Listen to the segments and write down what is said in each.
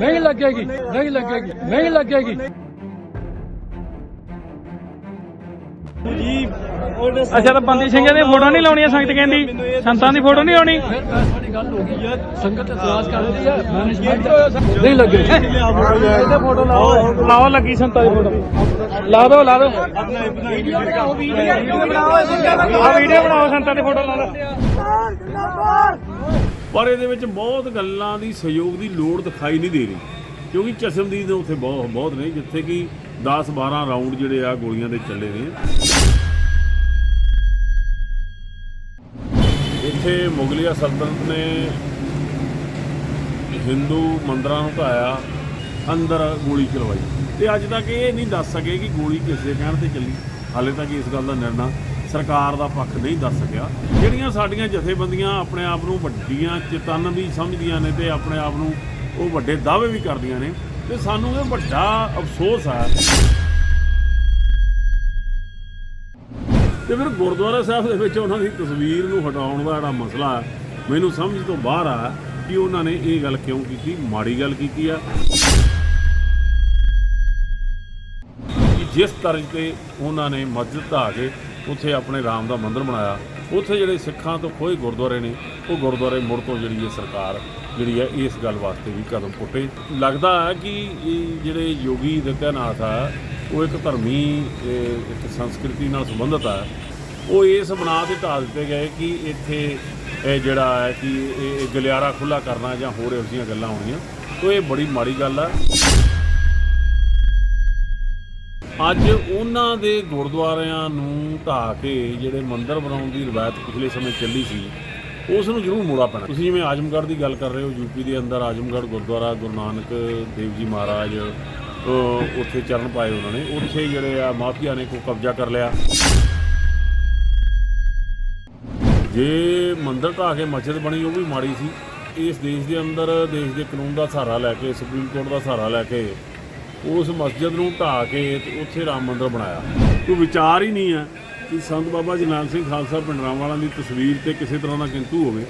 ਨਹੀਂ ਲੱਗੇਗੀ ਨਹੀਂ ਲੱਗੇਗੀ ਨਹੀਂ ਲੱਗੇਗੀ। ਅੱਛਾ ਤਾਂ ਬੰਦੀ ਸਿੰਘਾਂ ਦੀਆਂ ਫੋਟੋ ਨਹੀਂ ਲਾਉਣੀਆਂ ਸੰਗਤ ਕਹਿੰਦੀ? ਸੰਤਾਂ ਦੀ ਫੋਟੋ ਨਹੀਂ ਲਾਉਣੀ? ਫਿਰ ਸਾਡੀ ਗੱਲ ਹੋ ਗਈ ਸੰਗਤ ਇਤਰਾਜ਼ ਕਰਦੀ ਹੈ ਮੈਨੇਜਮੈਂਟ ਨਹੀਂ ਲੱਗੇਗੀ ਇਹਦੇ ਫੋਟੋ ਲਾਓ? ਲਾਓ। ਲੱਗੀ ਸੰਤਾਂ ਦੀ ਫੋਟੋ। ਲਾ ਦਿਓ ਲਾ ਦਿਓ। ਆ ਵੀਡੀਓ ਬਣਾਓ। ਸੰਤਾਂ ਦੀ ਫੋਟੋ ਲਾ ਲਓ ਪਰ ਇਹਦੇ ਵਿੱਚ ਬਹੁਤ ਗੱਲਾਂ ਦੀ ਸਹਿਯੋਗ ਦੀ ਲੋੜ ਦਿਖਾਈ ਨਹੀਂ ਦੇ ਰਹੀ। ਕਿਉਂਕਿ ਚਸ਼ਮਦੀਦ ਦੇ ਉੱਥੇ ਬਹੁਤ ਬਹੁਤ ਨੇ, ਜਿੱਥੇ ਕਿ 10 12 ਰਾਉਂਡ ਜਿਹੜੇ ਆ ਗੋਲੀਆਂ ਦੇ ਚੱਲੇ ਨੇ। ਇੱਥੇ ਮੁਗਲਿਆ ਸਲਤਨਤ ਨੇ ਹਿੰਦੂ ਮੰਦਰਾਂ ਨੂੰ ਢਾਇਆ, ਅੰਦਰ ਗੋਲੀ ਚਲਵਾਈ। ਤੇ ਅੱਜ ਤੱਕ ਇਹ ਨਹੀਂ ਦੱਸ ਸਕੇ ਕਿ ਗੋਲੀ ਕਿਸੇ ਕਹਿਣ ਤੇ ਚੱਲੀ। ਹਾਲੇ ਤੱਕ ਇਸ ਗੱਲ ਦਾ ਨਿਰਣਾ ਸਰਕਾਰ ਦਾ ਪੱਖ ਨਹੀਂ ਦੱਸ ਸਕਿਆ। ਜਿਹੜੀਆਂ ਸਾਡੀਆਂ ਜਥੇਬੰਦੀਆਂ ਆਪਣੇ ਆਪ ਨੂੰ ਵੱਡੀਆਂ ਚੇਤਨ ਵੀ ਸਮਝਦੀਆਂ ਨੇ ਤੇ ਆਪਣੇ ਆਪ ਨੂੰ ਉਹ ਵੱਡੇ ਦਾਅਵੇ ਵੀ ਕਰਦੀਆਂ ਨੇ, ਤੇ ਸਾਨੂੰ ਇਹ ਵੱਡਾ ਅਫਸੋਸ ਹੈ ਤੇ ਫਿਰ ਗੁਰਦੁਆਰਾ ਸਾਹਿਬ ਦੇ ਵਿੱਚ ਉਹਨਾਂ ਦੀ ਤਸਵੀਰ ਨੂੰ ਹਟਾਉਣ ਦਾ ਜਿਹੜਾ ਮਸਲਾ ਮੈਨੂੰ ਸਮਝ ਤੋਂ ਬਾਹਰ ਆ ਕਿ ਉਹਨਾਂ ਨੇ ਇਹ ਗੱਲ ਕਿਉਂ ਕੀਤੀ, ਮਾੜੀ ਗੱਲ ਕੀਤੀ ਆ। ਜਿਸ ਤਰ੍ਹਾਂ ਤੇ ਉਹਨਾਂ ਨੇ ਮਸਜਿਦ ਆ ਕੇ ਉੱਥੇ ਆਪਣੇ ਰਾਮ ਦਾ ਮੰਦਿਰ ਬਣਾਇਆ। ਉੱਥੇ ਜਿਹੜੇ ਸਿੱਖਾਂ ਤੋਂ ਖੋਏ ਗੁਰਦੁਆਰੇ ਨੇ, ਉਹ ਗੁਰਦੁਆਰੇ ਮੁੜ ਤੋਂ ਜਿਹੜੀ ਇਹ ਸਰਕਾਰ, ਜਿਹੜੀ ਹੈ ਇਸ ਗੱਲ ਵਾਸਤੇ ਵੀ ਕਦਮ ਪੁੱਟੇ। ਲੱਗਦਾ ਹੈ ਕਿ ਜਿਹੜੇ ਯੋਗੀ ਦਿੱਤਿਆਨਾਥ ਆ, ਉਹ ਇੱਕ ਧਰਮੀ ਇੱਕ ਸੰਸਕ੍ਰਿਤੀ ਨਾਲ ਸੰਬੰਧਿਤ ਆ। ਉਹ ਇਸ ਬਣਾ ਤੇ ਢਾਹ ਦਿੱਤੇ ਗਏ ਕਿ ਇੱਥੇ ਇਹ ਜਿਹੜਾ ਹੈ ਕਿ ਇਹ ਗਲਿਆਰਾ ਖੁੱਲਾ ਕਰਨਾ ਜਾਂ ਹੋਰ ਇਹੋ ਜਿਹੀਆਂ ਗੱਲਾਂ ਹੋਣੀਆਂ ਤੋਂ ਇਹ ਬੜੀ ਮਾੜੀ ਗੱਲ ਆ। ਅੱਜ ਉਹਨਾਂ ਦੇ ਗੁਰਦੁਆਰਿਆਂ ਨੂੰ ਢਾਹ ਕੇ ਜਿਹੜੇ ਮੰਦਿਰ ਬਣਾਉਣ ਦੀ ਰਵਾਇਤ ਪਿਛਲੇ ਸਮੇਂ ਚੱਲੀ ਸੀ, ਉਸ ਨੂੰ ਜ਼ਰੂਰ ਮੋੜਾ ਪੈਣਾ। ਤੁਸੀਂ ਜਿਵੇਂ ਆਜਮਗੜ੍ਹ ਦੀ ਗੱਲ ਕਰ ਰਹੇ ਹੋ ਯੂਪੀ ਦੇ ਅੰਦਰ ਆਜਮਗੜ੍ਹ ਗੁਰਦੁਆਰਾ, ਗੁਰੂ ਨਾਨਕ ਦੇਵ ਜੀ ਮਹਾਰਾਜ ਉੱਥੇ ਚਰਨ ਪਾਏ ਉਹਨਾਂ ਨੇ। ਉੱਥੇ ਜਿਹੜੇ ਆ ਮਾਫੀਆ ਨੇ ਕੋ ਕਬਜ਼ਾ ਕਰ ਲਿਆ। ਜੇ ਮੰਦਿਰ ਢਾਹ ਕੇ ਮਸਜਿਦ ਬਣੀ, ਉਹ ਵੀ ਮਾੜੀ ਸੀ। ਇਸ ਦੇਸ਼ ਦੇ ਅੰਦਰ, ਦੇਸ਼ ਦੇ ਕਾਨੂੰਨ ਦਾ ਸਹਾਰਾ ਲੈ ਕੇ, ਸੁਪਰੀਮ ਕੋਰਟ ਦਾ ਸਹਾਰਾ ਲੈ ਕੇ ਉਸ ਮਸਜਿਦ ਨੂੰ ਢਾਹ ਕੇ ਤੇ ਉੱਥੇ ਰਾਮ ਮੰਦਿਰ ਬਣਾਇਆ। ਕੋਈ ਵਿਚਾਰ ਹੀ ਨਹੀਂ ਹੈ ਕਿ ਸੰਤ ਬਾਬਾ ਜਨਾਲ ਸਿੰਘ ਖਾਲਸਾ ਪਿੰਡਰਾਂਵਾਲਾ ਦੀ ਤਸਵੀਰ ਤੇ ਕਿਸੇ ਤਰ੍ਹਾਂ ਦਾ ਕਿੰਤੂ ਹੋਵੇ।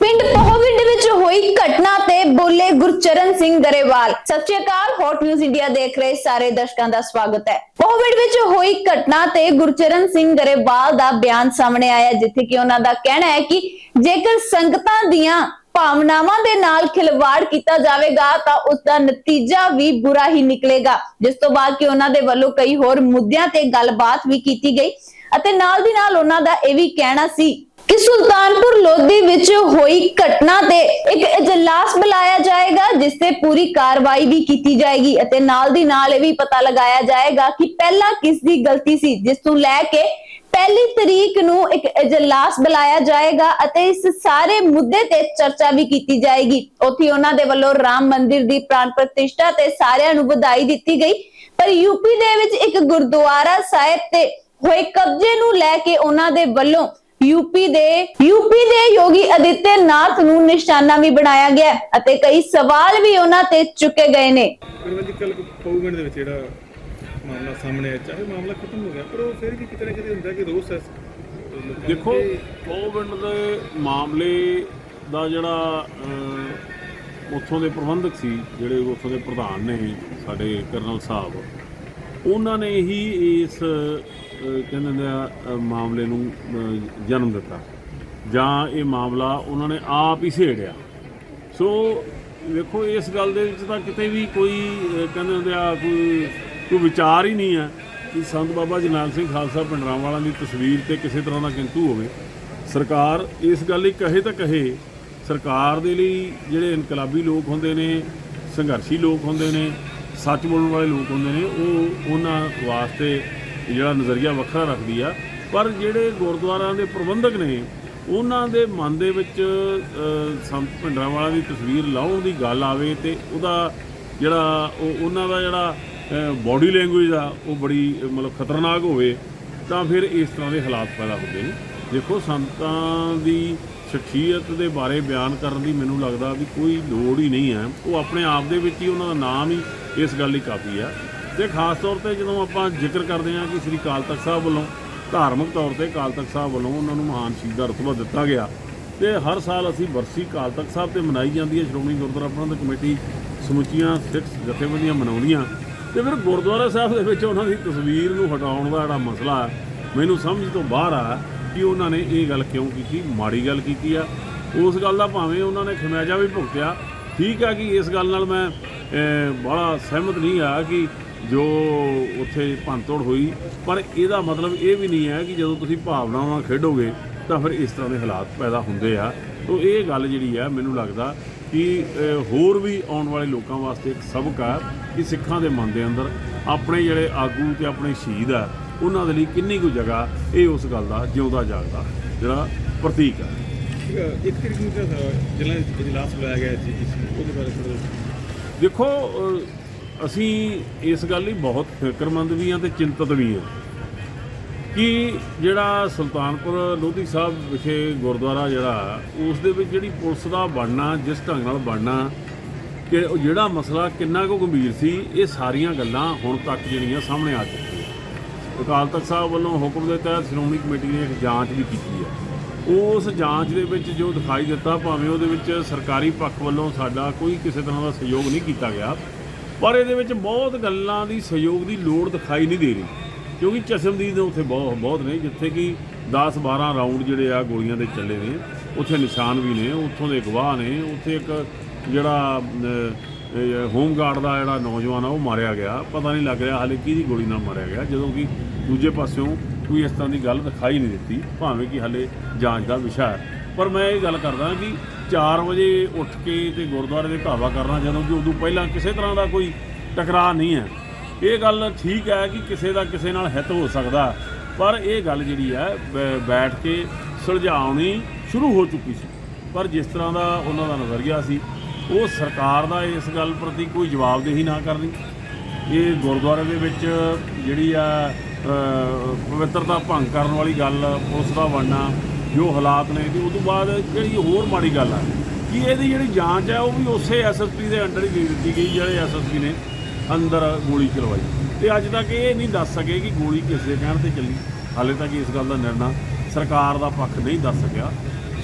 ਪਿੰਡ ਪਹੋਵਿੰਡ ਵਿੱਚ ਹੋਈ ਘਟਨਾ ਤੇ ਬੋਲੇ ਗੁਰਚਰਨ ਸਿੰਘ ਗਰੇਵਾਲ। ਸਤਿ ਸ਼੍ਰੀ ਅਕਾਲ ਹੌਟ ਨਿਊਜ਼ ਇੰਡੀਆ ਦੇਖ ਰਹੇ ਸਾਰੇ ਦਰਸ਼ਕਾਂ ਦਾ ਸਵਾਗਤ ਹੈ। ਪਹੋਵਿੰਡ ਵਿੱਚ ਹੋਈ ਘਟਨਾ ਤੇ ਗੁਰਚਰਨ ਸਿੰਘ ਗਰੇਵਾਲ ਦਾ ਬਿਆਨ ਸਾਹਮਣੇ ਆਇਆ, ਜਿੱਥੇ ਕਿ ਉਹਨਾਂ ਦਾ ਕਹਿਣਾ ਹੈ ਕਿ ਜੇਕਰ ਸੰਗਤਾਂ ਦੀਆਂ ਭਾਵਨਾਵਾਂ ਦੇ ਨਾਲ ਖਿਲਵਾੜ ਕੀਤਾ ਜਾਵੇਗਾ, ਤਾਂ ਉਸ ਦਾ ਨਤੀਜਾ ਵੀ ਬੁਰਾ ਹੀ ਨਿਕਲੇਗਾ। ਜਿਸ ਤੋਂ ਬਾਅਦ ਕਿ ਉਹਨਾਂ ਦੇ ਵੱਲੋਂ ਕਈ ਹੋਰ ਮੁੱਦਿਆਂ ਤੇ ਗੱਲਬਾਤ ਵੀ ਕੀਤੀ ਗਈ। ਅਤੇ ਨਾਲ ਦੀ ਨਾਲ ਉਹਨਾਂ ਦਾ ਇਹ ਵੀ ਕਹਿਣਾ ਸੀ ਕਿ ਸੁਲਤਾਨਪੁਰ ਲੋਧੀ ਵਿੱਚ ਹੋਈ ਘਟਨਾ ਤੇ ਇੱਕ ਇਜਲਾਸ ਬੁਲਾਇਆ ਜਾਏਗਾ, ਜਿਸ ਤੇ ਪੂਰੀ ਕਾਰਵਾਈ ਵੀ ਕੀਤੀ ਜਾਏਗੀ। ਅਤੇ ਨਾਲ ਦੀ ਨਾਲ ਇਹ ਵੀ ਪਤਾ ਲਗਾਇਆ ਜਾਏਗਾ ਕਿ ਪਹਿਲਾਂ ਕਿਸ ਦੀ ਗਲਤੀ ਸੀ, ਜਿਸ ਤੋਂ ਲੈ ਕੇ ਪਹਿਲੀ ਤਰੀਕ ਨੂੰ ਇੱਕ ਇਜਲਾਸ ਬੁਲਾਇਆ ਜਾਏਗਾ ਅਤੇ ਇਸ ਸਾਰੇ ਮੁੱਦੇ ਤੇ ਚਰਚਾ ਵੀ ਕੀਤੀ ਜਾਏਗੀ। ਉੱਥੇ ਉਹਨਾਂ ਦੇ ਵੱਲੋਂ ਰਾਮ ਮੰਦਿਰ ਦੀ ਪ੍ਰਾਣ ਪ੍ਰਤਿਸ਼ਠਾ ਤੇ ਸਾਰਿਆਂ ਨੂੰ ਵਧਾਈ ਦਿੱਤੀ ਗਈ। ਪਰ ਯੂਪੀ ਦੇ ਵਿੱਚ ਇੱਕ ਗੁਰਦੁਆਰਾ ਸਾਹਿਬ ਤੇ ਹੋਏ ਕਬਜ਼ੇ ਨੂੰ ਲੈ ਕੇ ਉਹਨਾਂ ਦੇ ਵੱਲੋਂ ਯੂਪੀ ਦੇ ਯੂਪੀ ਦੇ ਯੋਗੀ ਅਦਿੱਤਿਆਨਾਥ ਨੂੰ ਨਿਸ਼ਾਨਾ ਵੀ ਬਣਾਇਆ ਗਿਆ ਅਤੇ ਕਈ ਸਵਾਲ ਵੀ ਉਹਨਾਂ ਤੇ ਚੁੱਕੇ ਗਏ ਨੇ। ਪਰਵੰਜੀ ਕੱਲ ਪਊਗੰਡ ਦੇ ਵਿੱਚ ਜਿਹੜਾ ਮਾਮਲਾ ਸਾਹਮਣੇ ਆਇਆ ਚਾਹੇ ਮਾਮਲਾ ਖਤਮ ਹੋ ਗਿਆ ਪਰ ਉਹ ਫਿਰ ਵੀ ਕਿਤੇ ਨਾ ਕਿਤੇ ਹੁੰਦਾ ਕਿ ਰੋਸ ਹੈ ਦੇਖੋ ਕੋਵਿਡ ਦੇ ਮਾਮਲੇ ਦਾ ਜਿਹੜਾ ਉੱਥੋਂ ਦੇ ਪ੍ਰਬੰਧਕ ਸੀ ਜਿਹੜੇ ਉੱਥੋਂ ਦੇ ਪ੍ਰਧਾਨ ਨੇ ਸਾਡੇ ਕਰਨਲ ਸਾਹਿਬ ਉਹਨਾਂ ਨੇ ਹੀ ਇਸ ਕਹਿੰਦੇ ਨੇ ਅਹ, ਮਾਮਲੇ ਨੂੰ ਜਨਮ ਦਿੱਤਾ। ਜਾਂ ਇਹ ਮਾਮਲਾ ਉਹਨਾਂ ਨੇ ਆਪ ਹੀ ਛੇੜਿਆ ਸੋ ਵੇਖੋ ਇਸ ਗੱਲ ਦੇ ਵਿੱਚ ਤਾਂ ਕਿਤੇ ਵੀ ਕੋਈ ਕਹਿੰਦੇ ਹੁੰਦੇ ਆ ਕੋਈ ਕੋਈ ਵਿਚਾਰ ਹੀ ਨਹੀਂ ਹੈ ਕਿ ਸੰਤ ਬਾਬਾ ਜਨਾਲ ਸਿੰਘ ਖਾਲਸਾ ਪਿੰਡਰਾਂਵਾਲਾ ਦੀ ਤਸਵੀਰ ਤੇ ਕਿਸੇ ਤਰ੍ਹਾਂ ਦਾ ਕਿੰਤੂ ਹੋਵੇ। ਸਰਕਾਰ ਇਸ ਗੱਲ ਲਈ ਕਹੇ ਤਾਂ ਕਹੇ, ਸਰਕਾਰ ਦੇ ਲਈ ਜਿਹੜੇ ਇਨਕਲਾਬੀ ਲੋਕ ਹੁੰਦੇ ਨੇ, ਸੰਘਰਸ਼ੀ ਲੋਕ ਹੁੰਦੇ ਨੇ, ਸੱਚ ਬੋਲਣ ਵਾਲੇ ਲੋਕ ਹੁੰਦੇ ਨੇ, ਉਹ ਉਹਨਾਂ ਵਾਸਤੇ ਜਿਹੜਾ ਨਜ਼ਰੀਆ ਵੱਖਰਾ ਰੱਖਦੀ ਆ। ਪਰ ਜਿਹੜੇ ਗੁਰਦੁਆਰਿਆਂ ਦੇ ਪ੍ਰਬੰਧਕ ਨੇ, ਉਹਨਾਂ ਦੇ ਮਨ ਦੇ ਵਿੱਚ ਸੰਤ ਭਿੰਡਰਾਂ ਭਿੰਡਰਾਂਵਾਲਾ ਦੀ ਤਸਵੀਰ ਲਾਉਣ ਦੀ ਗੱਲ ਆਵੇ ਤੇ ਉਹਦਾ ਜਿਹੜਾ, ਉਹ ਉਹਨਾਂ ਦਾ ਜਿਹੜਾ ਬਾਡੀ ਲੈਂਗੁਏਜ ਆ, ਉਹ ਬੜੀ ਮਤਲਬ ਖਤਰਨਾਕ ਹੋਵੇ, ਤਾਂ ਫਿਰ ਇਸ ਤਰ੍ਹਾਂ ਦੇ ਹਾਲਾਤ ਪੈਦਾ ਹੁੰਦੇ ਨੇ। ਦੇਖੋ, ਸੰਤਾਂ ਦੀ ਸ਼ਖਸੀਅਤ ਦੇ ਬਾਰੇ ਬਿਆਨ ਕਰਨ ਦੀ ਮੈਨੂੰ ਲੱਗਦਾ ਵੀ ਕੋਈ ਲੋੜ ਹੀ ਨਹੀਂ ਹੈ। ਉਹ ਆਪਣੇ ਆਪ ਦੇ ਵਿੱਚ ਹੀ ਉਹਨਾਂ ਦਾ ਨਾਮ ਹੀ ਇਸ ਗੱਲ ਲਈ ਕਾਫੀ ਆ। ਤੇ ਖਾਸ ਤੌਰ ਤੇ ਜਦੋਂ ਆਪਾਂ ਜ਼ਿਕਰ ਕਰਦੇ ਹਾਂ ਕਿ ਸ੍ਰੀ ਅਕਾਲ ਤਖਤ ਸਾਹਿਬ ਵੱਲੋਂ, ਧਾਰਮਿਕ ਤੌਰ ਤੇ ਅਕਾਲ ਤਖਤ ਸਾਹਿਬ ਵੱਲੋਂ ਉਹਨਾਂ ਨੂੰ ਮਹਾਨ ਸ਼ਹੀਦ ਦਾ ਰਤਬਾ ਦਿੱਤਾ ਗਿਆ, ਤੇ ਹਰ ਸਾਲ ਅਸੀਂ ਵਰਸੀ ਅਕਾਲ ਤਖਤ ਸਾਹਿਬ ਤੇ ਮਨਾਈ ਜਾਂਦੀ ਹੈ। ਸ਼੍ਰੋਮਣੀ ਗੁਰਦੁਆਰਾ ਪ੍ਰਬੰਧਕ ਕਮੇਟੀ ਸਮੁੱਚੀਆਂ ਸਿੱਖ ਜਥੇਬੰਦੀਆਂ ਮਨਾਉਂਦੀਆਂ। ਤੇ ਫਿਰ ਗੁਰਦੁਆਰਾ ਸਾਹਿਬ ਦੇ ਵਿੱਚ ਉਹਨਾਂ ਦੀ ਤਸਵੀਰ ਨੂੰ ਹਟਾਉਣ ਦਾ ਜਿਹੜਾ ਮਸਲਾ ਮੈਨੂੰ ਸਮਝ ਤੋਂ ਬਾਹਰ ਆ ਕਿ ਉਹਨਾਂ ਨੇ ਇਹ ਗੱਲ ਕਿਉਂ ਕੀਤੀ ਮਾੜੀ ਗੱਲ ਕੀਤੀ ਆ। ਉਸ ਗੱਲ ਦਾ ਭਾਵੇਂ ਉਹਨਾਂ ਨੇ ਖਮਿਆਜਾ ਵੀ ਭੁਗਤਿਆ। ਠੀਕ ਆ ਕਿ ਇਸ ਗੱਲ ਨਾਲ ਮੈਂ ਅਹ, ਬੜਾ ਸਹਿਮਤ ਨਹੀਂ ਆ ਕਿ ਜੋ ਉੱਥੇ ਭੰਨਤੋੜ ਹੋਈ ਪਰ ਇਹਦਾ ਮਤਲਬ ਇਹ ਵੀ ਨਹੀਂ ਹੈ ਕਿ ਜਦੋਂ ਤੁਸੀਂ ਭਾਵਨਾਵਾਂ ਖੇਡੋਗੇ ਤਾਂ ਫਿਰ ਇਸ ਤਰ੍ਹਾਂ ਦੇ ਹਾਲਾਤ ਪੈਦਾ ਹੁੰਦੇ ਆ। ਤੋਂ ਇਹ ਗੱਲ ਜਿਹੜੀ ਆ ਮੈਨੂੰ ਲੱਗਦਾ ਕਿ ਹੋਰ ਵੀ ਆਉਣ ਵਾਲੇ ਲੋਕਾਂ ਵਾਸਤੇ ਇੱਕ ਸਬਕ ਆ ਕਿ ਸਿੱਖਾਂ ਦੇ ਮਨ ਦੇ ਅੰਦਰ ਆਪਣੇ ਜਿਹੜੇ ਆਗੂ ਤੇ ਆਪਣੇ ਸ਼ਹੀਦ ਆ ਉਹਨਾਂ ਦੇ ਲਈ ਕਿੰਨੀ ਕੁ ਜਗ੍ਹਾ ਇਹ ਉਸ ਗੱਲ ਦਾ ਜਿਉਂਦਾ ਜਾਗਦਾ ਜਿਹੜਾ ਪ੍ਰਤੀਕ ਆ। ਇੱਕ ਤਰੀਕ ਨੂੰ ਜਿਹੜਾ ਇਜਲਾਸ ਬੁਲਾਇਆ ਗਿਆ ਸੀ ਉਹਦੇ ਬਾਰੇ ਥੋੜਾ ਦੇਖੋ ਅਸੀਂ ਇਸ ਗੱਲ ਲਈ ਬਹੁਤ ਫਿਕਰਮੰਦ ਵੀ ਹਾਂ ਤੇ ਚਿੰਤਤ ਵੀ ਹਾਂ। ਕਿ ਜਿਹੜਾ ਸੁਲਤਾਨਪੁਰ ਲੋਧੀ ਸਾਹਿਬ ਵਿਖੇ ਗੁਰਦੁਆਰਾ ਜਿਹੜਾ, ਉਸ ਦੇ ਵਿੱਚ ਜਿਹੜੀ ਪੁਲਿਸ ਦਾ ਬਣਨਾ, ਜਿਸ ਢੰਗ ਨਾਲ ਬਣਨਾ, ਕਿ ਉਹ ਜਿਹੜਾ ਮਸਲਾ ਕਿੰਨਾ ਕੁ ਗੰਭੀਰ ਸੀ, ਇਹ ਸਾਰੀਆਂ ਗੱਲਾਂ ਹੁਣ ਤੱਕ ਜਿਹੜੀਆਂ ਸਾਹਮਣੇ ਆ ਚੁੱਕੀਆਂ। ਅਕਾਲ ਤਖਤ ਸਾਹਿਬ ਵੱਲੋਂ ਹੁਕਮ ਦੇ ਤਹਿਤ ਸ਼੍ਰੋਮਣੀ ਕਮੇਟੀ ਨੇ ਇੱਕ ਜਾਂਚ ਵੀ ਕੀਤੀ ਹੈ। ਉਸ ਜਾਂਚ ਦੇ ਵਿੱਚ ਜੋ ਦਿਖਾਈ ਦਿੱਤਾ, ਭਾਵੇਂ ਉਹਦੇ ਵਿੱਚ ਸਰਕਾਰੀ ਪੱਖ ਵੱਲੋਂ ਸਾਡਾ ਕੋਈ ਕਿਸੇ ਤਰ੍ਹਾਂ ਦਾ ਸਹਿਯੋਗ ਨਹੀਂ ਕੀਤਾ ਗਿਆ, ਪਰ ਇਹਦੇ ਵਿੱਚ ਬਹੁਤ ਗੱਲਾਂ ਦੀ ਸਹਿਯੋਗ ਦੀ ਲੋੜ ਦਿਖਾਈ ਨਹੀਂ ਦੇ ਰਹੀ। ਕਿਉਂਕਿ ਚਸ਼ਮਦੀਦ ਦੇ ਉੱਥੇ ਬਹੁਤ ਬਹੁਤ ਨੇ ਜਿੱਥੇ ਕਿ 10 12 ਰਾਉਂਡ ਜਿਹੜੇ ਆ ਗੋਲੀਆਂ ਦੇ ਚੱਲੇ ਨੇ ਉੱਥੇ ਨਿਸ਼ਾਨ ਵੀ ਨੇ ਉੱਥੋਂ ਦੇ ਗਵਾਹ ਨੇ ਉੱਥੇ ਇੱਕ ਜਿਹੜਾ ਅਹ, ਇਹ ਹੋਮਗਾਰਡ ਦਾ ਜਿਹੜਾ ਨੌਜਵਾਨ ਆ ਉਹ ਮਾਰਿਆ ਗਿਆ। ਪਤਾ ਨਹੀਂ ਲੱਗ ਰਿਹਾ ਹਾਲੇ ਕਿਹਦੀ ਗੋਲੀ ਨਾਲ ਮਾਰਿਆ ਗਿਆ ਜਦੋਂ ਕਿ ਦੂਜੇ ਪਾਸਿਓਂ ਕੋਈ ਇਸ ਤਰ੍ਹਾਂ ਦੀ ਗੱਲ ਦਿਖਾਈ ਨਹੀਂ ਦਿੱਤੀ ਭਾਵੇਂ ਕਿ ਹਾਲੇ ਜਾਂਚ ਦਾ ਵਿਸ਼ਾ ਹੈ। ਪਰ ਮੈਂ ਇਹ ਗੱਲ ਕਰਦਾ ਕਿ 4 ਵਜੇ ਉੱਠ ਕੇ ਤੇ ਗੁਰਦੁਆਰੇ ਦੇ ਧਾਵਾ ਕਰਨਾ ਜਦੋਂ ਕਿ ਉਦੋਂ ਪਹਿਲਾਂ ਕਿਸੇ ਤਰ੍ਹਾਂ ਦਾ ਕੋਈ ਟਕਰਾਅ ਨਹੀਂ ਹੈ। ਇਹ ਗੱਲ ਠੀਕ ਹੈ ਕਿ ਕਿਸੇ ਦਾ ਕਿਸੇ ਨਾਲ ਹਿੱਤ ਹੋ ਸਕਦਾ, ਪਰ ਇਹ ਗੱਲ ਜਿਹੜੀ ਹੈ, ਬੈ- ਬੈਠ ਕੇ ਸੁਲਝਾਉਣੀ ਸ਼ੁਰੂ ਹੋ ਚੁੱਕੀ ਸੀ। ਪਰ ਜਿਸ ਤਰ੍ਹਾਂ ਦਾ ਉਹਨਾਂ ਦਾ ਨਜ਼ਰੀਆ ਸੀ, ਉਹ ਸਰਕਾਰ ਦਾ ਇਸ ਗੱਲ ਪ੍ਰਤੀ ਕੋਈ ਜਵਾਬਦੇਹੀ ਨਾ ਕਰਨੀ। ਇਹ ਗੁਰਦੁਆਰੇ ਦੇ ਵਿੱਚ ਜਿਹੜੀ ਆ ਪਵਿੱਤਰਤਾ ਭੰਗ ਕਰਨ ਵਾਲੀ ਗੱਲ ਪੁਲਿਸ ਦਾ ਬਣਨਾ ਜੋ ਹਾਲਾਤ ਨੇ ਤੇ ਉਸ ਤੋਂ ਬਾਅਦ ਜਿਹੜੀ ਹੋਰ ਮਾੜੀ ਗੱਲ ਆ, ਕਿ ਇਹਦੀ ਜਿਹੜੀ ਜਾਂਚ ਹੈ, ਉਹ ਵੀ ਉਸੇ ਐਸਐਸਪੀ ਦੇ ਅੰਡਰ ਹੀ ਦੇ ਦਿੱਤੀ ਗਈ, ਜਿਹੜੇ ਐਸਐਸਪੀ ਨੇ। ਅੰਦਰ ਗੋਲੀ ਚਲਵਾਈ ਤੇ ਅੱਜ ਤੱਕ ਇਹ ਨਹੀਂ ਦੱਸ ਸਕੇ ਕਿ ਗੋਲੀ ਕਿਸ ਦੇ ਕਹਿਣ ਤੇ ਚੱਲੀ। ਹਾਲੇ ਤੱਕ ਇਸ ਗੱਲ ਦਾ ਨਿਰਣਾ ਸਰਕਾਰ ਦਾ ਪੱਖ ਨਹੀਂ ਦੱਸ ਸਕਿਆ।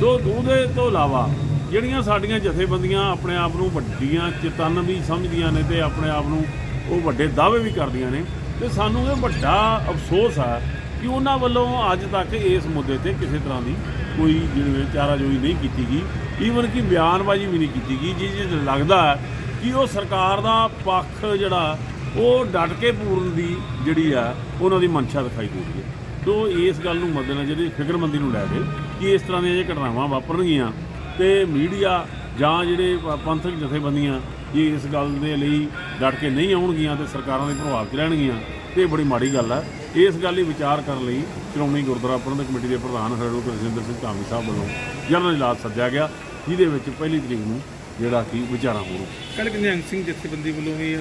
ਸੋ ਉਹਦੇ ਤੋਂ ਇਲਾਵਾ ਜਿਹੜੀਆਂ ਸਾਡੀਆਂ ਜਥੇਬੰਦੀਆਂ ਆਪਣੇ ਆਪ ਨੂੰ ਵੱਡੀਆਂ ਚੇਤਨ ਵੀ ਸਮਝਦੀਆਂ ਨੇ ਤੇ ਆਪਣੇ ਆਪ ਨੂੰ ਉਹ ਵੱਡੇ ਦਾਅਵੇ ਵੀ ਕਰਦੀਆਂ ਨੇ, ਤੇ ਸਾਨੂੰ ਇਹ ਵੱਡਾ ਅਫਸੋਸ ਆ ਕਿ ਉਹਨਾਂ ਵੱਲੋਂ ਅੱਜ ਤੱਕ ਇਸ ਮੁੱਦੇ ਤੇ ਕਿਸੇ ਤਰ੍ਹਾਂ ਦੀ ਕੋਈ ਜਿਵੇਂ ਚਾਰਾਜੋਈ ਨਹੀਂ ਕੀਤੀ ਗਈ। ਈਵਨ ਕਿ ਬਿਆਨਬਾਜ਼ੀ ਵੀ ਨਹੀਂ ਕੀਤੀ ਗਈ, ਜਿਸ ਜਿਸ ਲੱਗਦਾ ਕਿ ਉਹ ਸਰਕਾਰ ਦਾ ਪੱਖ ਜਿਹੜਾ, ਉਹ ਡਟ ਕੇ ਪੂਰਨ ਦੀ ਜਿਹੜੀ ਆ, ਉਹਨਾਂ ਦੀ ਮਨਸ਼ਾ ਦਿਖਾਈ ਦੇ ਰਹੀ ਹੈ। ਸੋ ਇਸ ਗੱਲ ਨੂੰ ਮੱਦੇਨਜ਼ਰ ਦੀ ਫਿਕਰਮੰਦੀ ਨੂੰ ਲੈ ਕੇ ਕਿ ਇਸ ਤਰ੍ਹਾਂ ਦੀਆਂ ਜੇ ਘਟਨਾਵਾਂ ਵਾਪਰਨਗੀਆਂ ਤੇ ਮੀਡੀਆ ਜਾਂ ਜਿਹੜੇ ਪੰਥਕ ਜਥੇਬੰਦੀਆਂ ਜੇ ਇਸ ਗੱਲ ਦੇ ਲਈ ਡਟ ਕੇ ਨਹੀਂ ਆਉਣਗੀਆਂ ਤੇ ਸਰਕਾਰਾਂ ਦੇ ਪ੍ਰਭਾਵ 'ਚ ਰਹਿਣਗੀਆਂ, ਤੇ ਇਹ ਬੜੀ ਮਾੜੀ ਗੱਲ ਆ। ਇਸ ਗੱਲ ਲਈ ਵਿਚਾਰ ਕਰਨ ਲਈ ਸ਼੍ਰੋਮਣੀ ਗੁਰਦੁਆਰਾ ਪ੍ਰਬੰਧਕ ਕਮੇਟੀ ਦੇ ਪ੍ਰਧਾਨ ਹਰਡੋਕ ਰਜਿੰਦਰ ਸਿੰਘ ਧਾਮੀ ਸਾਹਿਬ ਵੱਲੋਂ ਜਨਰਲ ਇਜਲਾਸ ਸੱਦਿਆ ਗਿਆ, ਜਿਹਦੇ ਵਿੱਚ ਪਹਿਲੀ ਤਰੀਕ ਨੂੰ ਜਿਹੜਾ ਕਿ ਵਿਚਾਰਾਂ ਹੋਣ ਕੱਲ੍ਹ ਕਿ ਨਿਹੰਗ ਸਿੰਘ ਜਥੇਬੰਦੀ ਵੱਲੋਂ ਵੀ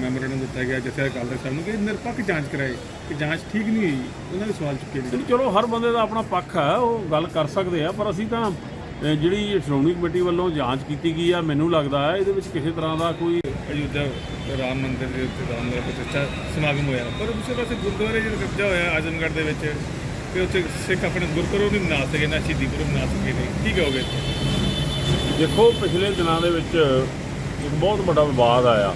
ਮੈਮੋਰੈਂਡਮ ਦਿੱਤਾ ਗਿਆ ਜਥੇ ਅਕਾਲ ਤਖਤ ਸਾਹਿਬ ਨੂੰ ਕਿ ਨਿਰਪੱਖ ਜਾਂਚ ਕਰਾਏ ਕਿ ਜਾਂਚ ਠੀਕ ਨਹੀਂ ਹੋਈ ਉਹਨਾਂ ਦੇ ਸਵਾਲ ਚੁੱਕੇ ਨੇ। ਨਹੀਂ, ਚਲੋ ਹਰ ਬੰਦੇ ਦਾ ਆਪਣਾ ਪੱਖ ਹੈ ਉਹ ਗੱਲ ਕਰ ਸਕਦੇ ਆ ਪਰ ਅਸੀਂ ਤਾਂ ਜਿਹੜੀ ਸ਼੍ਰੋਮਣੀ ਕਮੇਟੀ ਵੱਲੋਂ ਜਾਂਚ ਕੀਤੀ ਗਈ ਆ ਮੈਨੂੰ ਲੱਗਦਾ ਹੈ ਇਹਦੇ ਵਿੱਚ ਕਿਸੇ ਤਰ੍ਹਾਂ ਦਾ ਕੋਈ ਅਯੁੱਧਿਆ ਰਾਮ ਮੰਦਿਰ ਦੇ ਉੱਤੇ ਰਾਮ ਲਲਾ ਪ੍ਰਤਿਸ਼ਠਾ ਸਮਾਗਮ ਹੋਇਆ। ਪਰ ਦੂਸਰੇ ਪਾਸੇ ਗੁਰਦੁਆਰੇ ਜਿਹੜਾ ਕਬਜ਼ਾ ਹੋਇਆ ਆਜ਼ਮਗੜ੍ਹ ਦੇ ਵਿੱਚ ਤੇ ਉੱਥੇ ਸਿੱਖ ਆਪਣੇ ਗੁਰਪੁਰਬ ਨਹੀਂ ਮਨਾ ਸਕੇ ਨਾ ਸ਼ਹੀਦੀ ਗੁਰੂ ਮਨਾ ਸਕੇ ਨੇ। ਕੀ ਕਹੋਗੇ? ਦੇਖੋ, ਪਿਛਲੇ ਦਿਨਾਂ ਦੇ ਵਿੱਚ ਇੱਕ ਬਹੁਤ ਵੱਡਾ ਵਿਵਾਦ ਆਇਆ।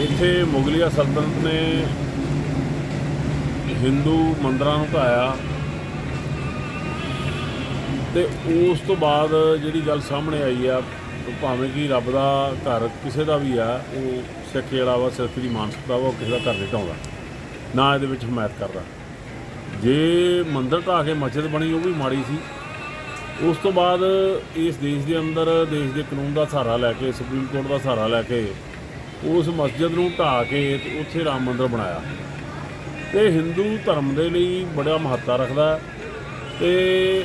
ਇੱਥੇ ਮੁਗਲਿਆ ਸਲਤਨਤ ਨੇ ਹਿੰਦੂ ਮੰਦਰਾਂ ਨੂੰ ਢਾਇਆ ਤੇ ਉਸ ਤੋਂ ਬਾਅਦ ਜਿਹੜੀ ਗੱਲ ਸਾਹਮਣੇ ਆਈ ਆ ਭਾਵੇਂ ਕਿ ਰੱਬ ਦਾ ਘਰ ਕਿਸੇ ਦਾ ਵੀ ਆ, ਉਹ ਸਿੱਖ ਜਿਹੜਾ ਵਾ, ਸਿੱਖ ਦੀ ਮਾਨਸਿਕਤਾ ਵਾ, ਉਹ ਕਿਸੇ ਦਾ ਘਰ ਨਹੀਂ ਢਾਉਂਦਾ ਨਾ ਇਹਦੇ ਵਿੱਚ ਹਮਾਇਤ ਕਰਦਾ। ਜੇ ਮੰਦਰ ਢਾਹ ਕੇ ਮਸਜਿਦ ਬਣੀ, ਉਹ ਵੀ ਮਾੜੀ ਸੀ। ਉਸ ਤੋਂ ਬਾਅਦ ਇਸ ਦੇਸ਼ ਦੇ ਅੰਦਰ, ਦੇਸ਼ ਦੇ ਕਾਨੂੰਨ ਦਾ ਸਹਾਰਾ ਲੈ ਕੇ, ਸੁਪਰੀਮ ਕੋਰਟ ਦਾ ਸਹਾਰਾ ਲੈ ਕੇ ਉਸ ਮਸਜਿਦ ਨੂੰ ਢਾਹ ਕੇ ਤੇ ਉੱਥੇ ਰਾਮ ਮੰਦਿਰ ਬਣਾਇਆ। ਤੇ ਹਿੰਦੂ ਧਰਮ ਦੇ ਲਈ ਬੜਾ ਮਹੱਤਤਾ ਰੱਖਦਾ ਹੈ ਤੇ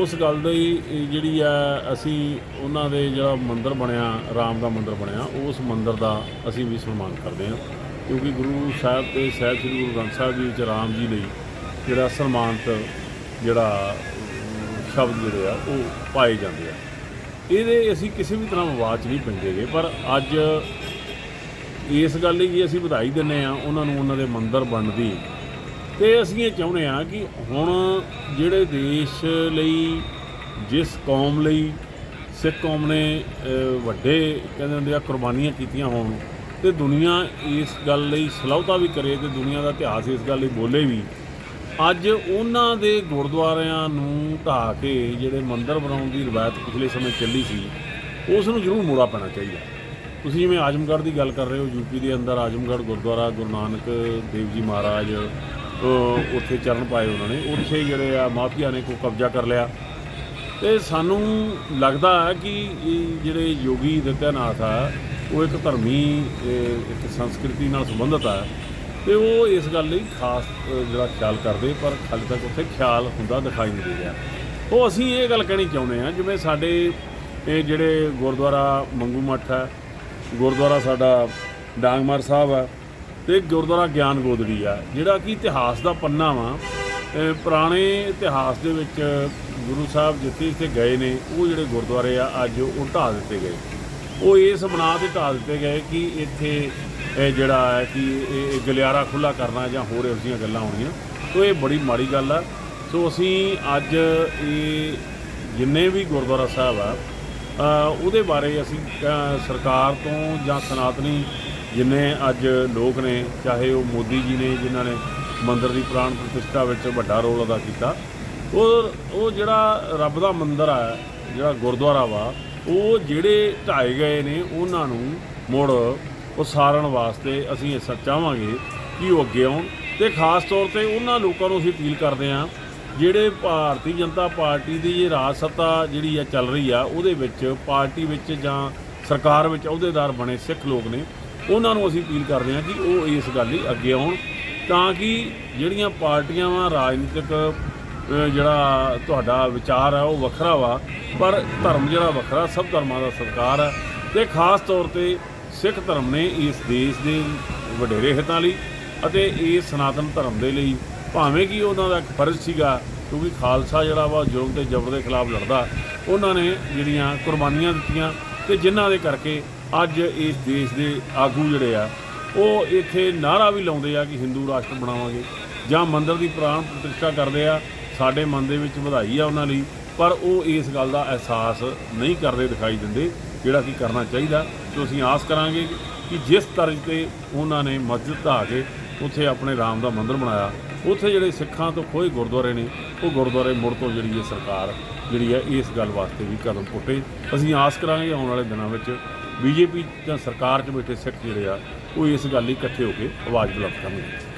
ਉਸ ਗੱਲ ਦੀ ਜਿਹੜੀ ਆ ਅਸੀਂ ਉਹਨਾਂ ਦੇ ਜਿਹੜਾ ਮੰਦਿਰ ਬਣਿਆ, ਰਾਮ ਦਾ ਮੰਦਿਰ ਬਣਿਆ, ਉਸ ਮੰਦਿਰ ਦਾ ਅਸੀਂ ਵੀ ਸਨਮਾਨ ਕਰਦੇ ਹਾਂ। ਕਿਉਂਕਿ ਗੁਰੂ ਸਾਹਿਬ ਤੇ ਸਾਹਿਬ ਸ੍ਰੀ ਗੁਰੂ ਗ੍ਰੰਥ ਸਾਹਿਬ ਜੀ 'ਚ ਰਾਮ ਜੀ ਲਈ ਜਿਹੜਾ ਸਨਮਾਨਤ ਜਿਹੜਾ ਸ਼ਬਦ ਜਿਹੜੇ ਆ, ਉਹ ਪਾਏ ਜਾਂਦੇ ਆ। ਇਹਦੇ ਅਸੀਂ ਕਿਸੇ ਵੀ ਤਰ੍ਹਾਂ ਵਿਵਾਦ 'ਚ ਨਹੀਂ ਪੈਂਦੇਗੇ ਪਰ ਅੱਜ ਇਸ ਗੱਲ ਲਈ ਜੀ ਅਸੀਂ ਵਧਾਈ ਦਿੰਨੇ ਆ ਉਹਨਾਂ ਨੂੰ ਉਹਨਾਂ ਦੇ ਮੰਦਰ ਬਣਦੀ। ਤੇ ਅਸੀਂ ਇਹ ਚਾਹੁੰਦੇ ਆ ਕਿ ਹੁਣ ਜਿਹੜੇ ਦੇਸ਼ ਲਈ, ਜਿਸ ਕੌਮ ਲਈ ਸਿੱਖ ਕੌਮ ਨੇ ਵੱਡੇ ਕਹਿੰਦੇ ਹੁੰਦੇ ਆ, ਕੁਰਬਾਨੀਆਂ ਕੀਤੀਆਂ ਹੋਣ, ਤੇ ਦੁਨੀਆ ਇਸ ਗੱਲ ਲਈ ਸਲਾਹਤਾ ਵੀ ਕਰੇ, ਤੇ ਦੁਨੀਆ ਦਾ ਇਤਿਹਾਸ ਇਸ ਗੱਲ ਲਈ ਬੋਲੇ ਵੀ। ਅੱਜ ਉਹਨਾਂ ਦੇ ਗੁਰਦੁਆਰਿਆਂ ਨੂੰ ਢਾਹ ਕੇ ਜਿਹੜੇ ਮੰਦਰ ਬਣਾਉਣ ਦੀ ਰਵਾਇਤ ਪਿਛਲੇ ਸਮੇਂ ਚੱਲੀ ਸੀ, ਉਸ ਨੂੰ ਜ਼ਰੂਰ ਮੋੜਾ ਪੈਣਾ ਚਾਹੀਦਾ। ਤੁਸੀਂ ਜਿਵੇਂ ਆਜਮਗੜ੍ਹ ਦੀ ਗੱਲ ਕਰ ਰਹੇ ਹੋ ਯੂਪੀ ਦੇ ਅੰਦਰ ਆਜਮਗੜ੍ਹ ਗੁਰਦੁਆਰਾ, ਗੁਰੂ ਨਾਨਕ ਦੇਵ ਜੀ ਮਹਾਰਾਜ ਉੱਥੇ ਚਰਨ ਪਾਏ ਉਹਨਾਂ ਨੇ। ਉੱਥੇ ਜਿਹੜੇ ਆ ਮਾਫੀਆ ਨੇ ਕੋ ਕਬਜ਼ਾ ਕਰ ਲਿਆ। ਤੇ ਸਾਨੂੰ ਲੱਗਦਾ ਹੈ ਕਿ ਜਿਹੜੇ ਯੋਗੀ ਦਿੱਤਿਆਨਾਥ ਆ, ਉਹ ਇੱਕ ਧਰਮੀ ਇੱਕ ਸੰਸਕ੍ਰਿਤੀ ਨਾਲ ਸੰਬੰਧਿਤ ਆ। ਤੇ ਉਹ ਇਸ ਗੱਲ ਲਈ ਖਾਸ ਜਿਹੜਾ ਖਿਆਲ ਕਰਦੇ, ਪਰ ਹਾਲੇ ਤੱਕ ਉੱਥੇ ਖਿਆਲ ਹੁੰਦਾ ਦਿਖਾਈ ਨਹੀਂ ਦੇ ਰਿਹਾ। ਉਹ ਅਸੀਂ ਇਹ ਗੱਲ ਕਹਿਣੀ ਚਾਹੁੰਦੇ ਹਾਂ, ਜਿਵੇਂ ਸਾਡੇ, ਇਹ ਜਿਹੜੇ ਗੁਰਦੁਆਰਾ ਮੰਗੂ ਮੱਠ ਹੈ, ਗੁਰਦੁਆਰਾ ਸਾਡਾ ਡਾਂਗਮਰ ਸਾਹਿਬ ਆ ਤੇ ਗੁਰਦੁਆਰਾ ਗਿਆਨ ਗੋਦੜੀ ਆ ਜਿਹੜਾ ਕਿ ਇਤਿਹਾਸ ਦਾ ਪੰਨਾ ਵਾ। ਪੁਰਾਣੇ ਇਤਿਹਾਸ ਦੇ ਵਿੱਚ ਗੁਰੂ ਸਾਹਿਬ ਜਿੱਥੇ ਜਿੱਥੇ ਗਏ ਨੇ, ਉਹ ਜਿਹੜੇ ਗੁਰਦੁਆਰੇ ਆ, ਅੱਜ ਉਹ ਢਾਹ ਦਿੱਤੇ ਗਏ। ਉਹ ਇਸ ਬਣਾ ਤੇ ਢਾਹ ਦਿੱਤੇ ਗਏ ਕਿ ਇੱਥੇ ਇਹ ਜਿਹੜਾ ਹੈ ਕਿ ਇਹ ਗਲਿਆਰਾ ਖੁੱਲਾ ਕਰਨਾ ਜਾਂ ਹੋਰ ਇਹੋ ਜਿਹੀਆਂ ਗੱਲਾਂ ਹੋਣੀਆਂ ਸੋ ਇਹ ਬੜੀ ਮਾੜੀ ਗੱਲ ਆ। ਸੋ ਅਸੀਂ ਅੱਜ ਇਹ ਜਿੰਨੇ ਵੀ ਗੁਰਦੁਆਰਾ ਸਾਹਿਬ ਆ ਉਹਦੇ ਬਾਰੇ ਅਸੀਂ ਸਰਕਾਰ ਤੋਂ ਜਾਂ ਸਨਾਤਨੀ ਜਿੰਨੇ ਅੱਜ ਲੋਕ ਨੇ, ਚਾਹੇ ਉਹ ਮੋਦੀ ਜੀ ਨੇ ਜਿਨ੍ਹਾਂ ਨੇ ਮੰਦਿਰ ਦੀ ਪ੍ਰਾਣ ਪ੍ਰਤਿਸ਼ਠਾ ਵਿੱਚ ਵੱਡਾ ਰੋਲ ਅਦਾ ਕੀਤਾ, ਉਹ ਉਹ ਜਿਹੜਾ ਰੱਬ ਦਾ ਮੰਦਿਰ ਆ, ਜਿਹੜਾ ਗੁਰਦੁਆਰਾ ਵਾ, ਉਹ ਜਿਹੜੇ ਢਾਏ ਗਏ ਨੇ, ਉਹਨਾਂ ਨੂੰ ਮੁੜ ਉਸਾਰਨ ਵਾਸਤੇ ਅਸੀਂ ਇਹ ਸੱਚ ਚਾਹਾਂਗੇ ਕਿ ਉਹ ਅੱਗੇ ਆਉਣ ਤੇ ਖਾਸ ਤੌਰ ਤੇ ਉਹਨਾਂ ਲੋਕਾਂ ਨੂੰ ਅਸੀਂ ਅਪੀਲ ਕਰਦੇ ਹਾਂ ਜਿਹੜੇ ਭਾਰਤੀ ਜਨਤਾ ਪਾਰਟੀ ਦੀ ਇਹ ਰਾਜ ਸੱਤਾ ਜਿਹੜੀ ਆ ਚੱਲ ਰਹੀ ਆ, ਉਹਦੇ ਵਿੱਚ ਪਾਰਟੀ ਵਿੱਚ ਜਾਂ ਸਰਕਾਰ ਵਿੱਚ ਅਹੁਦੇਦਾਰ ਬਣੇ ਸਿੱਖ ਲੋਕ ਨੇ, ਉਹਨਾਂ ਨੂੰ ਅਸੀਂ ਅਪੀਲ ਕਰਦੇ ਹਾਂ ਕਿ ਉਹ ਇਸ ਗੱਲ ਲਈ ਅੱਗੇ ਆਉਣ ਤਾਂ ਕਿ ਜਿਹੜੀਆਂ ਪਾਰਟੀਆਂ ਵਾ ਰਾਜਨੀਤਿਕ ਜਿਹੜਾ ਤੁਹਾਡਾ ਵਿਚਾਰ ਆ, ਉਹ ਵੱਖਰਾ ਵਾ, ਪਰ ਧਰਮ ਜਿਹੜਾ ਵੱਖਰਾ, ਸਭ ਧਰਮਾਂ ਦਾ ਸਰਕਾਰ ਆ ਤੇ ਖਾਸ ਤੌਰ ਤੇ ਸਿੱਖ ਧਰਮ ਨੇ ਇਸ ਦੇਸ਼ ਦੇ ਵਡੇਰੇ ਹਿੱਤਾਂ ਲਈ ਅਤੇ ਇਸ ਸਨਾਤਨ ਧਰਮ ਦੇ ਲਈ ਭਾਵੇਂ ਕਿ ਉਹਨਾਂ ਦਾ ਇੱਕ ਫਰਜ਼ ਸੀਗਾ, ਕਿਉਂਕਿ ਖਾਲਸਾ ਜਿਹੜਾ ਵਾ ਜ਼ੁਲਮ ਤੇ ਜ਼ਬਰ ਦੇ ਖਿਲਾਫ ਲੜਦਾ, ਉਹਨਾਂ ਨੇ ਜਿਹੜੀਆਂ ਕੁਰਬਾਨੀਆਂ ਦਿੱਤੀਆਂ ਤੇ ਜਿਨ੍ਹਾਂ ਦੇ ਕਰਕੇ ਅੱਜ ਇਸ ਦੇਸ਼ ਦੇ ਆਗੂ ਜਿਹੜੇ ਆ, ਉਹ ਇੱਥੇ ਨਾਰਾ ਵੀ ਲਾਉਂਦੇ ਆ ਕਿ ਹਿੰਦੂ ਰਾਸ਼ਟਰ ਬਣਾਵਾਂਗੇ ਜਾਂ ਮੰਦਰ ਦੀ ਪ੍ਰਾਣ ਪ੍ਰਤਿਸ਼ਠਾ ਕਰਦੇ ਆ, ਸਾਡੇ ਮਨ ਦੇ ਵਿੱਚ ਵਧਾਈ ਆ ਉਹਨਾਂ ਲਈ, ਪਰ ਉਹ ਇਸ ਗੱਲ ਦਾ ਅਹਿਸਾਸ ਨਹੀਂ ਕਰਦੇ ਦਿਖਾਈ ਦਿੰਦੇ। ਜਿਹੜਾ ਕਿ ਕਰਨਾ ਚਾਹੀਦਾ ਸੋ ਅਸੀਂ ਆਸ ਕਰਾਂਗੇ ਕਿ ਜਿਸ ਤਰ੍ਹਾਂ ਤੇ ਉਹਨਾਂ ਨੇ ਮਸਜਿਦ ਢਾਹ ਕੇ ਉੱਥੇ ਆਪਣੇ ਰਾਮ ਦਾ ਮੰਦਿਰ ਬਣਾਇਆ। ਉੱਥੇ ਜਿਹੜੇ ਸਿੱਖਾਂ ਤੋਂ ਖੋਏ ਗੁਰਦੁਆਰੇ ਨੇ, ਉਹ ਗੁਰਦੁਆਰੇ ਮੁੜ ਤੋਂ ਜਿਹੜੀ ਹੈ ਸਰਕਾਰ, ਜਿਹੜੀ ਹੈ ਇਸ ਗੱਲ ਵਾਸਤੇ ਵੀ ਕਦਮ ਪੁੱਟੇ। ਅਸੀਂ ਆਸ ਕਰਾਂਗੇ ਆਉਣ ਵਾਲੇ ਦਿਨਾਂ ਵਿੱਚ ਬੀਜੇਪੀ ਜਾਂ ਸਰਕਾਰ 'ਚ ਬੈਠੇ ਸਿੱਖ ਜਿਹੜੇ ਆ, ਉਹ ਇਸ ਗੱਲ ਲਈ ਇਕੱਠੇ ਹੋ ਕੇ ਆਵਾਜ਼ ਬੁਲੰਦ ਕਰਨਗੇ।